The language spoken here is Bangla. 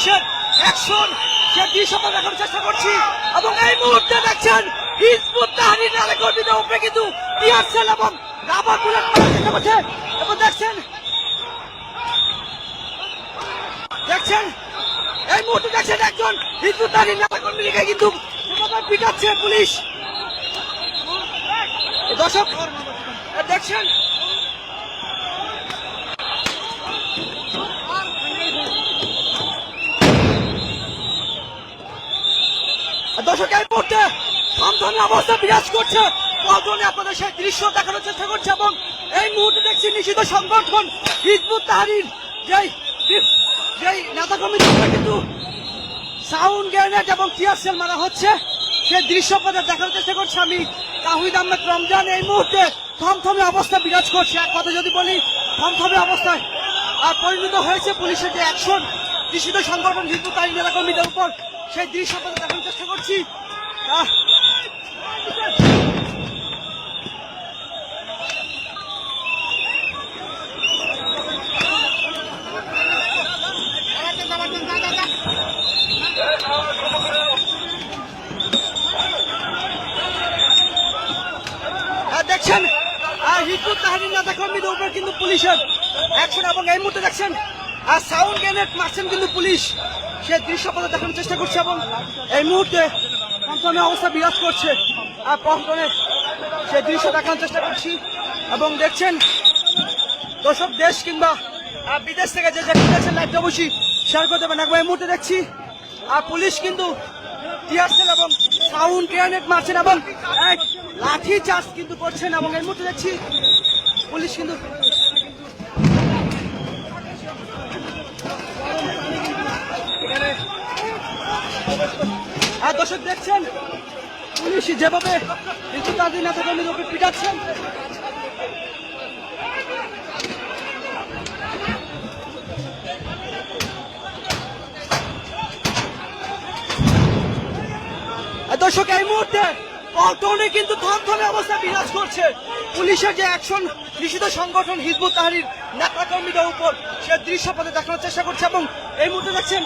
পুলিশের অ্যাকশন সে দৃশ্য আমরা দেখানোর চেষ্টা করছি। এবং এই মুহূর্তে দেখছেন হিজবুত তাহরির নামে কর্মীদের উপরে কিন্তু টিয়ারসেল এবং রাবার বুলেট মারার চেষ্টা করছে এবং দেখছেন দেখছেন, এই মুহূর্তে দেখছেন একজন হিজবুত তাহরির নেতা কর্মীকে কিন্তু পিটাচ্ছে পুলিশ। দর্শক, দেখছেন দর্শক মুহূর্তে থমথমে অবস্থা বিরাজ করছে। পল্টনে আপনাদের সেই দৃশ্য দেখানোর চেষ্টা করছে এবং এই মুহূর্তে দেখছি নিষিদ্ধ সংগঠন হিজবুত তাহারির। যেই যেই নেতা উপরে কিন্তু সাউন্ড গ্রেনেড এবং টিয়ার সেল মারা হচ্ছে। সেই দৃশ্য আপনাদের দেখানোর চেষ্টা করছি আমি, তাহিদ আহমেদ রমজান। এই মুহূর্তে থমথমে অবস্থা বিরাজ করছে। এক কথা যদি বলি, থমথমে অবস্থায় আর পরিণত হয়েছে পুলিশের যে অ্যাকশন নিষিদ্ধ সংগঠন হিন্দু তাই নেতা কর্মীদের উপর সেই দৃশ্য দেখানোর চেষ্টা করছি। আর দেখছেন? হিজবুত তাহারির নেতা কর্মীদের উপর কিন্তু পুলিশের অ্যাকশন এবং এই মুহূর্তে দেখছেন আর সাউন্ড গ্রেনেড মারছেন কিন্তু পুলিশ। সে দৃশ্য পথে দেখানোর চেষ্টা করছে এবং এই মুহূর্তে কনফার্মে অবস্থা বিরাজ করছে। আর পল্টনে সে দৃশ্য দেখানোর চেষ্টা করছি এবং দেখছেন দর্শক দেশ কিংবা আহ, বিদেশ থেকে যে যে দেখছেন লাইভটা অবশ্যই শেয়ার করতে পারেন। একবার এই মুহূর্তে দেখছি আর পুলিশ কিন্তু টিয়ারসেল এবং সাউন্ড গ্রেনেড মারছেন এবং লাঠি চার্জ কিন্তু করছেন এবং এই মুহূর্তে দেখছি পুলিশ কিন্তু দর্শক দেখছেন পুলিশ যেভাবে তাদের নেতা কর্মীর উপরে পিটাচ্ছেন দর্শক, এই মুহূর্তে পল্টনে কিন্তু থমথমে অবস্থা বিরাজ করছে। পুলিশের যে অ্যাকশন, নিষিদ্ধ সংগঠন হিজবুত তাহারির নেতা কর্মীদের উপর সে দৃশ্যপথে দেখানোর চেষ্টা করছে এবং এই মুহূর্তে দেখছেন